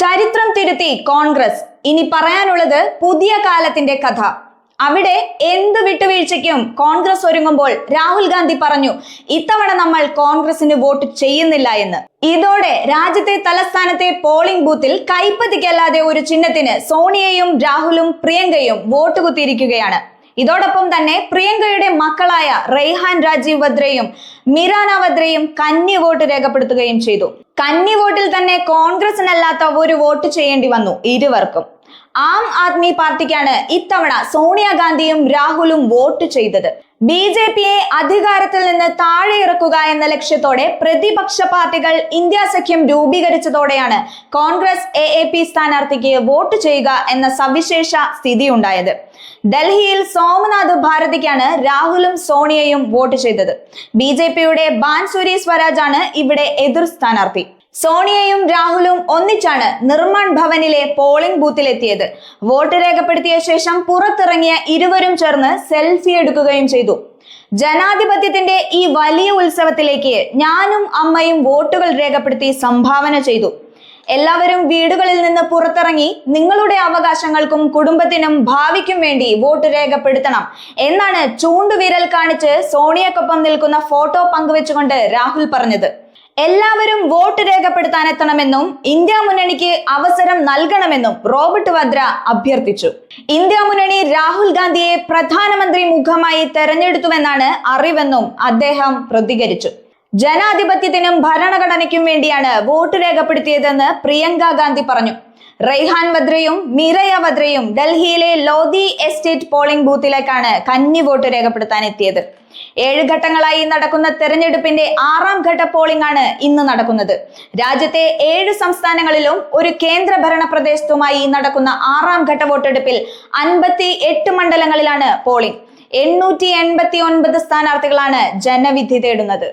ചരിത്രം തിരുത്തി കോൺഗ്രസ്. ഇനി പറയാനുള്ളത് പുതിയ കാലത്തിന്റെ കഥ. അവിടെ എന്ത് വിട്ടുവീഴ്ചയ്ക്കും കോൺഗ്രസ് ഒരുങ്ങുമ്പോൾ രാഹുൽ ഗാന്ധി പറഞ്ഞു ഇത്തവണ നമ്മൾ കോൺഗ്രസിന് വോട്ട് ചെയ്യുന്നില്ല എന്ന്. ഇതോടെ രാജ്യത്തെ തലസ്ഥാനത്തെ പോളിംഗ് ബൂത്തിൽ കൈപ്പതിക്കല്ലാതെ ഒരു ചിഹ്നത്തിന് സോണിയയും രാഹുലും പ്രിയങ്കയും വോട്ട് കുത്തിയിരിക്കുകയാണ്. ഇതോടൊപ്പം തന്നെ പ്രിയങ്കയുടെ മക്കളായ റെയ്ഹാൻ രാജീവ് വദ്രയും മിറാന വദ്രയും കന്നി വോട്ട് രേഖപ്പെടുത്തുകയും ചെയ്തു. കന്നി വോട്ടിൽ തന്നെ കോൺഗ്രസിനല്ലാത്ത ഒരു വോട്ട് ചെയ്യേണ്ടി വന്നു ഇരുവർക്കും. ആം ആദ്മി പാർട്ടിക്കാണ് ഇത്തവണ സോണിയാഗാന്ധിയും രാഹുലും വോട്ട് ചെയ്തത്. ബി ജെ പിയെ അധികാരത്തിൽ നിന്ന് താഴെ ഇറക്കുക എന്ന ലക്ഷ്യത്തോടെ പ്രതിപക്ഷ പാർട്ടികൾ ഇന്ത്യ സഖ്യം രൂപീകരിച്ചതോടെയാണ് കോൺഗ്രസ് എ എ പി സ്ഥാനാർത്ഥിക്ക് വോട്ട് ചെയ്യുക എന്ന സവിശേഷ സ്ഥിതി ഉണ്ടായത് ഡൽഹിയിൽ സോമനാഥ് ഭാരതിക്കാണ് രാഹുലും സോണിയയും വോട്ട് ചെയ്തത്. ബി ജെ പിയുടെ ബാൻസുരി സ്വരാജ് ആണ് ഇവിടെ എതിർ സ്ഥാനാർത്ഥി. സോണിയയും രാഹുലും ഒന്നിച്ചാണ് നിർമ്മാൺ ഭവനിലെ പോളിംഗ് ബൂത്തിലെത്തിയത്. വോട്ട് രേഖപ്പെടുത്തിയ ശേഷം പുറത്തിറങ്ങിയ ഇരുവരും ചേർന്ന് സെൽഫി എടുക്കുകയും ചെയ്തു. ജനാധിപത്യത്തിന്റെ ഈ വലിയ ഉത്സവത്തിലേക്ക് ഞാനും അമ്മയും വോട്ടുകൾ രേഖപ്പെടുത്തി സംഭാവന ചെയ്തു. എല്ലാവരും വീടുകളിൽ നിന്ന് പുറത്തിറങ്ങി നിങ്ങളുടെ അവകാശങ്ങൾക്കും കുടുംബത്തിനും ഭാവിക്കും വേണ്ടി വോട്ട് രേഖപ്പെടുത്തണം എന്നാണ് ചൂണ്ടുവിരൽ കാണിച്ച് സോണിയക്കൊപ്പം നിൽക്കുന്ന ഫോട്ടോ പങ്കുവെച്ചുകൊണ്ട് രാഹുൽ പറഞ്ഞത്. എല്ലാവരും വോട്ട് രേഖപ്പെടുത്താൻ എത്തണമെന്നും ഇന്ത്യ മുന്നണിക്ക് അവസരം നൽകണമെന്നും റോബർട്ട് വദ്ര അഭ്യർത്ഥിച്ചു. ഇന്ത്യ മുന്നണി രാഹുൽ ഗാന്ധിയെ പ്രധാനമന്ത്രി മുഖമായി തെരഞ്ഞെടുത്തുവെന്നാണ് അറിവെന്നും അദ്ദേഹം പ്രതികരിച്ചു. ജനാധിപത്യത്തിനും ഭരണഘടനയ്ക്കും വേണ്ടിയാണ് വോട്ട് രേഖപ്പെടുത്തിയതെന്ന് പ്രിയങ്ക ഗാന്ധി പറഞ്ഞു. റെയ്ഹാൻ വദ്രയും മിറയ വദ്രയും ഡൽഹിയിലെ ലോധി എസ്റ്റേറ്റ് പോളിംഗ് ബൂത്തിലേക്കാണ് കന്നി വോട്ട് രേഖപ്പെടുത്താൻ എത്തിയത് ഏഴ് ഘട്ടങ്ങളായി നടക്കുന്ന തെരഞ്ഞെടുപ്പിന്റെ ആറാം ഘട്ട പോളിംഗ് ആണ് ഇന്ന് നടക്കുന്നത്. രാജ്യത്തെ ഏഴ് സംസ്ഥാനങ്ങളിലും ഒരു കേന്ദ്ര ഭരണ പ്രദേശത്തുമായി നടക്കുന്ന ആറാം ഘട്ട വോട്ടെടുപ്പിൽ അൻപത്തി എട്ട് മണ്ഡലങ്ങളിലാണ് പോളിംഗ്. എണ്ണൂറ്റി എൺപത്തി ഒൻപത് സ്ഥാനാർത്ഥികളാണ് ജനവിധി തേടുന്നത്.